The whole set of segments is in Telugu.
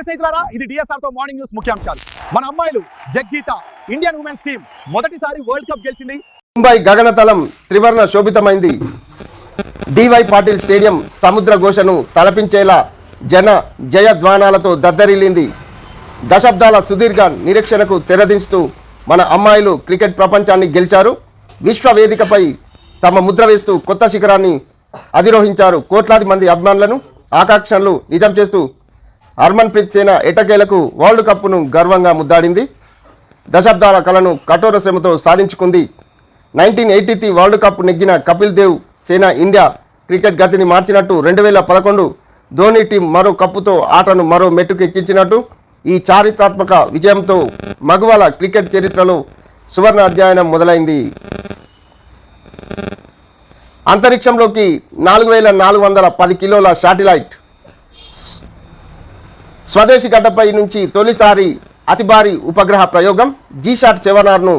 నమస్తే స్నేహితులారా ఇది డిఎస్ఆర్తో మార్నింగ్ న్యూస్ ముఖ్యాంశాలు. మన అమ్మాయిలు జగ్జీత ఇండియన్ ఉమెన్స్ టీం మొదటిసారి వరల్డ్ కప్ గెలిచింది. ముంబై గగనతలం త్రివర్ణ శోభితమైంది. డివై పాటిల్ స్టేడియం సముద్ర ఘోషను తలపించేలా జన జయధ్వానాలతో దద్దరిల్లింది. దశాబ్దాల సుదీర్ఘ నిరీక్షణకు తెరదించుతూ మన అమ్మాయిలు క్రికెట్ ప్రపంచాన్ని గెలిచారు. విశ్వవేదికపై తమ ముద్ర వేస్తూ కొత్త శిఖరాన్ని అధిరోహించారు కోట్లాది మంది అభిమానులను. ఆకాంక్షలు నిజం చేస్తూ హర్మన్ ప్రీత్ సేన ఎటకేలకు వరల్డ్ కప్ను గర్వంగా ముద్దాడింది. దశాబ్దాల కలను కఠోర శ్రమతో సాధించుకుంది. Nineteen eighty three world cup నెగ్గిన కపిల్ దేవ్ సేన ఇండియా క్రికెట్ గతిని మార్చినట్టు రెండు వేల పదకొండు ధోని టీం మరో కప్పుతో ఆటను మరో మెట్టుకు ఎక్కించినట్టు ఈ చారిత్రాత్మక విజయంతో మగవాల క్రికెట్ చరిత్రలో సువర్ణ అధ్యయనం మొదలైంది. అంతరిక్షంలోకి నాలుగు వేల నాలుగు వందల పది కిలోల శాటిలైట్ స్వదేశీ గడ్డపై నుంచి తొలిసారి అతి భారీ ఉపగ్రహ ప్రయోగం జీషాట్ సెవెనార్ను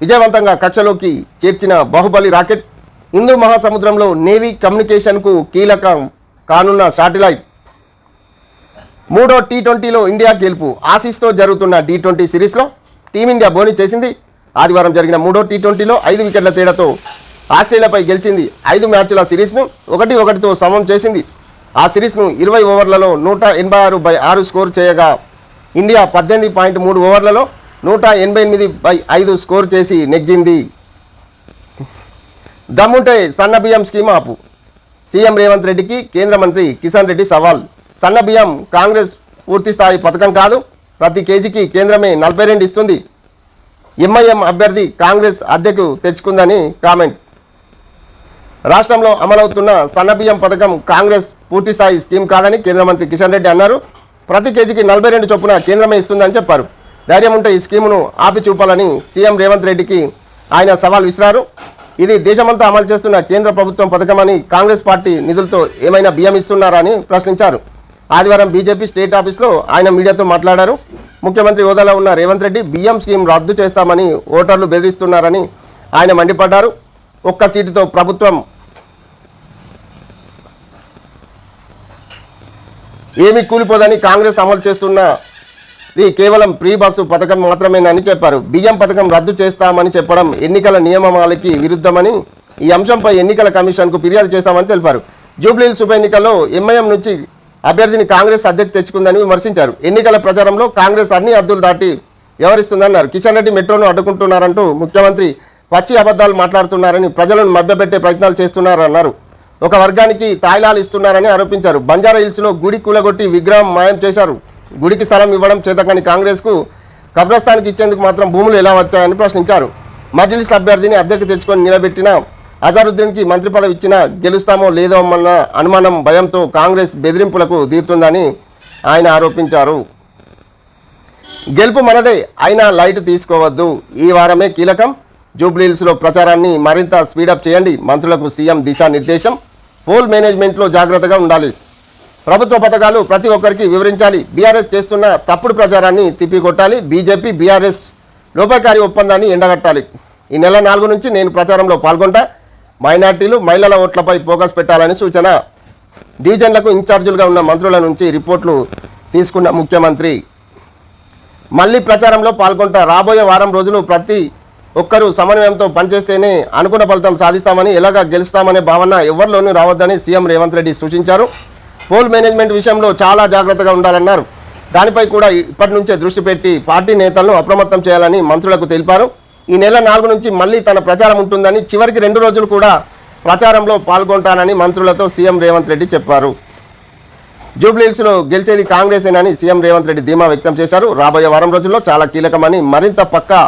విజయవంతంగా కక్షలోకి చేర్చిన బాహుబలి రాకెట్. హిందూ మహాసముద్రంలో నేవీ కమ్యూనికేషన్కు కీలకం కానున్న శాటిలైట్. మూడో టీ ట్వంటీలో ఇండియా గెలుపు ఆసీస్తో జరుగుతున్న టీ ట్వంటీ సిరీస్లో టీమిండియా బోని చేసింది. ఆదివారం జరిగిన మూడో టీ ట్వంటీలో ఐదు వికెట్ల తేడాతో ఆస్ట్రేలియాపై గెలిచింది ఐదు మ్యాచ్ల సిరీస్ను ఒకటి ఒకటితో సమం చేసింది. ఆ సిరీస్ను ఇరవై ఓవర్లలో నూట ఎనభై ఆరు బై ఆరు స్కోర్ చేయగా ఇండియా పద్దెనిమిది పాయింట్ మూడు ఓవర్లలో నూట ఎనభై ఎనిమిది బై ఐదు స్కోర్ చేసి నెగ్గింది. దమ్ముంటే సన్న బియ్యం స్కీమ్ ఆపు. సీఎం రేవంత్ రెడ్డికి కేంద్ర మంత్రి కిషన్ రెడ్డి సవాల్. సన్న బియ్యం కాంగ్రెస్ పూర్తి స్థాయి పథకం కాదు. ప్రతి కేజీకి కేంద్రమే నలభై రెండు ఇస్తుంది. ఎంఐఎం అభ్యర్థి కాంగ్రెస్ అద్దెకు తెచ్చుకుందని కామెంట్. రాష్ట్రంలో అమలవుతున్న సన్నబియ్యం పథకం కాంగ్రెస్ పూర్తి స్థాయి స్కీమ్ కాదని కేంద్ర మంత్రి కిషన్ రెడ్డి అన్నారు. ప్రతి కేజీకి నలభై రెండు చొప్పున కేంద్రమే ఇస్తుందని చెప్పారు. ధైర్యం ఉంటే ఈ స్కీమును ఆపి చూపాలని సీఎం రేవంత్ రెడ్డికి ఆయన సవాల్ విసిరారు. ఇది దేశమంతా అమలు చేస్తున్న కేంద్ర ప్రభుత్వం పథకమని కాంగ్రెస్ పార్టీ నిధులతో ఏమైనా బియ్యం ఇస్తున్నారా అని ప్రశ్నించారు. ఆదివారం బీజేపీ స్టేట్ ఆఫీస్లో ఆయన మీడియాతో మాట్లాడారు. ముఖ్యమంత్రి హోదాలో ఉన్న రేవంత్ రెడ్డి బియ్యం స్కీమ్ రద్దు చేస్తామని ఓటర్లు బెదిరిస్తున్నారని ఆయన మండిపడ్డారు. ఒక్క సీటుతో ప్రభుత్వం ఏమీ కూలిపోదని కాంగ్రెస్ అమలు చేస్తున్న ఇది కేవలం ప్రీ బస్సు పథకం మాత్రమేనని చెప్పారు. బియ్యం పథకం రద్దు చేస్తామని చెప్పడం ఎన్నికల నియమాలకి విరుద్ధమని ఈ అంశంపై ఎన్నికల కమిషన్కు ఫిర్యాదు చేస్తామని తెలిపారు. జూబ్లీహిల్స్ ఉప ఎన్నికల్లో ఎంఐఎం నుంచి అభ్యర్థిని కాంగ్రెస్ అధ్యక్ష తెచ్చుకుందని విమర్శించారు. ఎన్నికల ప్రచారంలో కాంగ్రెస్ అన్ని అద్దులు దాటి వ్యవహరిస్తుందన్నారు. కిషన్ రెడ్డి మెట్రోను అడ్డుకుంటున్నారంటూ ముఖ్యమంత్రి పచ్చి అబద్ధాలు మాట్లాడుతున్నారని ప్రజలను మభ్యపెట్టే ప్రయత్నాలు చేస్తున్నారన్నారు. ఒక వర్గానికి తాయిలాలు ఇస్తున్నారని ఆరోపించారు. బంజారా హిల్స్లో గుడి కూలగొట్టి విగ్రహం మాయం చేశారు. గుడికి స్థలం ఇవ్వడం చేతకాని కాంగ్రెస్కు కబ్రస్థానికి ఇచ్చేందుకు మాత్రం భూములు ఎలా వచ్చాయని ప్రశ్నించారు. మజ్లిస్ అభ్యర్థిని అద్దెకు తెచ్చుకొని నిలబెట్టిన అజరుద్దీన్కి మంత్రి పదవి ఇచ్చినా గెలుస్తామో లేదో అన్న అనుమానం భయంతో కాంగ్రెస్ బెదిరింపులకు దిగుతుందని ఆయన ఆరోపించారు. గెలుపు మనదే అయినా లైట్ తీసుకోవద్దు. ఈ వారమే కీలకం. జూబ్లీహిల్స్లో ప్రచారాన్ని మరింత స్పీడప్ చేయండి. మంత్రులకు సీఎం దిశానిర్దేశం. పోల్ మేనేజ్మెంట్లో జాగ్రత్తగా ఉండాలి. ప్రభుత్వ పథకాలు ప్రతి ఒక్కరికి వివరించాలి. బీఆర్ఎస్ చేస్తున్న తప్పుడు ప్రచారాన్ని తిప్పికొట్టాలి. బీజేపీ బీఆర్ఎస్ లోపకారి ఒప్పందాన్ని ఎండగట్టాలి. ఈ నెల నాలుగు నుంచి నేను ప్రచారంలో పాల్గొంటా. మైనార్టీలు మహిళల ఓట్లపై ఫోకస్ పెట్టాలని సూచన. డివిజన్లకు ఇన్ఛార్జీలుగా ఉన్న మంత్రుల నుంచి రిపోర్ట్లు తీసుకున్న ముఖ్యమంత్రి. మళ్ళీ ప్రచారంలో పాల్గొంటా. రాబోయే వారం రోజులు ప్రతి ఒక్కరు సమన్వయంతో పనిచేస్తేనే అనుకున్న ఫలితం సాధిస్తామని ఎలాగ గెలుస్తామనే భావన ఎవరిలోనూ రావద్దని సీఎం రేవంత్ రెడ్డి సూచించారు. పోల్ మేనేజ్మెంట్ విషయంలో చాలా జాగ్రత్తగా ఉండాలన్నారు. దానిపై కూడా ఇప్పటి నుంచే దృష్టి పెట్టి పార్టీ నేతలను అప్రమత్తం చేయాలని మంత్రులకు తెలిపారు. ఈ నెల నాలుగు నుంచి మళ్ళీ తన ప్రచారం ఉంటుందని చివరికి రెండు రోజులు కూడా ప్రచారంలో పాల్గొంటానని మంత్రులతో సీఎం రేవంత్ రెడ్డి చెప్పారు. జూబ్లీహిల్స్లో గెలిచేది కాంగ్రెసేనని సీఎం రేవంత్ రెడ్డి ధీమా వ్యక్తం చేశారు. రాబోయే వారం రోజుల్లో చాలా కీలకమని మరింత పక్కా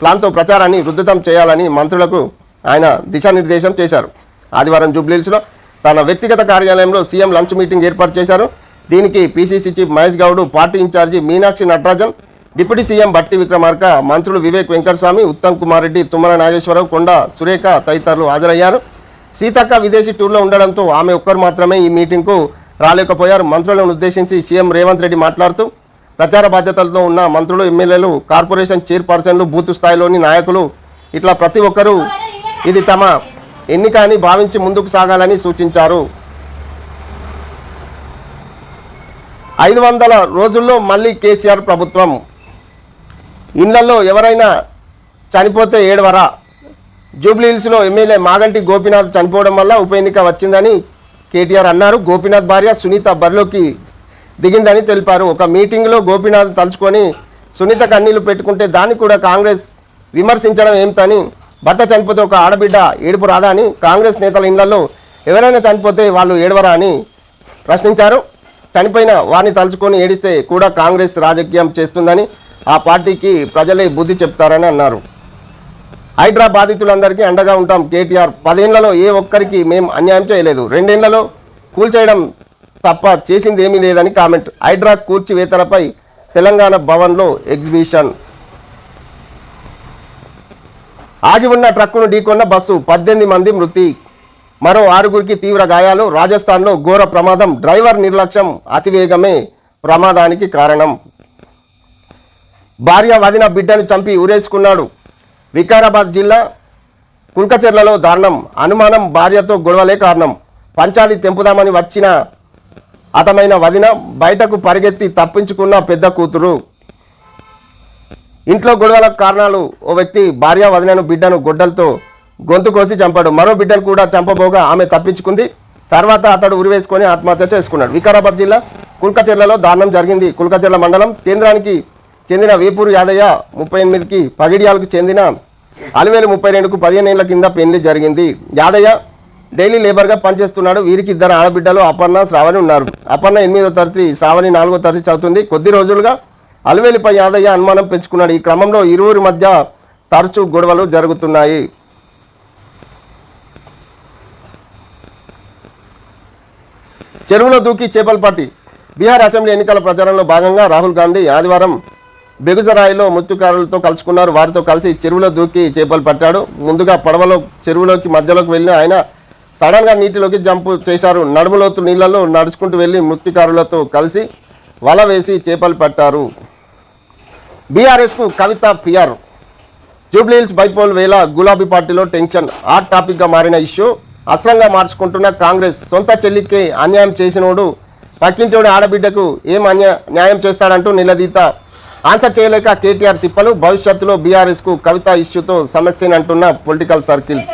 ప్లాన్తో ప్రచారాన్ని ఉద్ధృతం చేయాలని మంత్రులకు ఆయన దిశానిర్దేశం చేశారు. ఆదివారం జూబ్లీహిల్స్లో తన వ్యక్తిగత కార్యాలయంలో సీఎం లంచ్ మీటింగ్ ఏర్పాటు చేశారు. దీనికి PCC chief Mahesh Goud party incharge Meenakshi Natarajan deputy CM Bhatti Vikramarka మంత్రులు వివేక్ వెంకటస్వామి ఉత్తమ్ కుమార్ రెడ్డి తుమ్మల నాగేశ్వరరావు కొండ సురేఖ తదితరులు హాజరయ్యారు. సీతక్క విదేశీ టూర్లో ఉండడంతో ఆమె ఒక్కరు మాత్రమే ఈ మీటింగ్కు రాలేకపోయారు. మంత్రులను ఉద్దేశించి సీఎం రేవంత్ రెడ్డి మాట్లాడుతూ ప్రచార బాధ్యతలతో ఉన్న మంత్రులు ఎమ్మెల్యేలు కార్పొరేషన్ చైర్పర్సన్లు బూత్ స్థాయిలోని నాయకులు ఇట్లా ప్రతి ఒక్కరూ ఇది తమ ఎన్నిక అని భావించి ముందుకు సాగాలని సూచించారు. ఐదు వందల రోజుల్లో మళ్ళీ కేసీఆర్ ప్రభుత్వం. ఇళ్ళలో ఎవరైనా చనిపోతే ఏడవరా? జూబ్లీహిల్స్లో ఎమ్మెల్యే మాగంటి గోపీనాథ్ చనిపోవడం వల్ల ఉప ఎన్నిక వచ్చిందని కేటీఆర్ అన్నారు. గోపీనాథ్ భార్య సునీత బరిలోకి దిగిందని తెలిపారు. ఒక మీటింగ్లో గోపీనాథ్ తలుచుకొని సునీత కన్నీళ్ళు పెట్టుకుంటే దాన్ని కూడా కాంగ్రెస్ విమర్శించడం ఏమిటని భర్త చనిపోతే ఒక ఆడబిడ్డ ఏడుపు రాదా అని కాంగ్రెస్ నేతల ఇళ్ళలో ఎవరైనా చనిపోతే వాళ్ళు ఏడవరా అని ప్రశ్నించారు. చనిపోయిన వారిని తలుచుకొని ఏడిస్తే కూడా కాంగ్రెస్ రాజకీయం చేస్తుందని ఆ పార్టీకి ప్రజలే బుద్ధి చెప్తారని అన్నారు. హైడ్రా బాధితులందరికీ అండగా ఉంటాం కేటీఆర్. పదేళ్ళలో ఏ ఒక్కరికి మేము అన్యాయం చేయలేదు. రెండేళ్ళలో కూల్చేయడం తప్ప చేసింది ఏమీ లేదని కామెంట్. హైడ్రా కూర్చివేతలపై తెలంగాణ భవన్లో ఎగ్జిబిషన్. ఆగి ఉన్న ట్రక్కును ఢీకొన్న బస్సు పద్దెనిమిది మంది మృతి. మరో ఆరుగురికి తీవ్ర గాయాలు. రాజస్థాన్లో ఘోర ప్రమాదం. డ్రైవర్ నిర్లక్ష్యం అతివేగమే ప్రమాదానికి కారణం. భార్య వదిన బిడ్డను చంపి ఊరేసుకున్నాడు వికారాబాద్ జిల్లా కుల్కచెర్లలో దారుణం. అనుమానం భార్యతో గొడవలే కారణం. పంచాది తెంపుదామని వచ్చిన అతమైన వదిన బయటకు పరిగెత్తి తప్పించుకున్న పెద్ద కూతురు. ఇంట్లో గొడవలకు కారణాలు ఓ వ్యక్తి భార్య వదినను బిడ్డను గొడ్డలతో గొంతు కోసి చంపాడు. మరో బిడ్డను కూడా చంపబోగా ఆమె తప్పించుకుంది. తర్వాత అతడు ఉరివేసుకొని ఆత్మహత్య చేసుకున్నాడు. వికారాబాద్ జిల్లా కుల్కచెర్లలో దారుణం జరిగింది. కుల్కచెర్ల మండలం కేంద్రానికి చెందిన వేపూరు యాదయ్య ముప్పై ఎనిమిదికి పగిడియాలకు చెందిన అలివేలు ముప్పై రెండుకు పదిహేను ఏళ్ళ కింద పెళ్ళి జరిగింది. యాదయ్య డైలీ లేబర్గా పనిచేస్తున్నాడు. వీరికి ఇద్దరు ఆడబిడ్డలు అపర్ణ శ్రావణి ఉన్నారు. అపర్ణ ఎనిమిదో తరగతి శ్రావణి నాలుగో తరగతి చదువుతుంది. కొద్ది రోజులుగా అలవేలిపై యాదయ్య అనుమానం పెంచుకున్నాడు. ఈ క్రమంలో ఇరువురి మధ్య తరచూ గొడవలు జరుగుతున్నాయి. చెరువులో దూకి చేపలు పట్టి బీహార్ అసెంబ్లీ ఎన్నికల ప్రచారంలో భాగంగా రాహుల్ గాంధీ ఆదివారం బెగుసరాయిలో మృత్యుకారులతో కలుసుకున్నారు. వారితో కలిసి చెరువులో దూకి చేపలు పట్టాడు. ముందుగా పడవలో చెరువులోకి మధ్యలోకి వెళ్ళిన ఆయన సడన్గా నీటిలోకి జంపు చేశారు. నడుములోతు నీళ్ళలో నడుచుకుంటూ వెళ్ళి మృతికారులతో కలిసి వల వేసి చేపలు పట్టారు. బీఆర్ఎస్కు కవిత ఫియర్. జూబ్లీహిల్స్ బైపోల్ వేళ గులాబీ పార్టీలో టెన్షన్. హాట్ టాపిక్గా మారిన ఇష్యూ. అస్త్రంగా మార్చుకుంటున్న కాంగ్రెస్ సొంత చెల్లికి అన్యాయం చేసినోడు పక్కింటోడి ఆడబిడ్డకు ఏం అన్యా న్యాయం చేస్తాడంటూ నిలదీత. ఆన్సర్ చేయలేక కేటీఆర్ తిప్పలు. భవిష్యత్తులో బీఆర్ఎస్కు కవిత ఇష్యూతో సమస్యనంటున్న పొలిటికల్ సర్కిల్స్.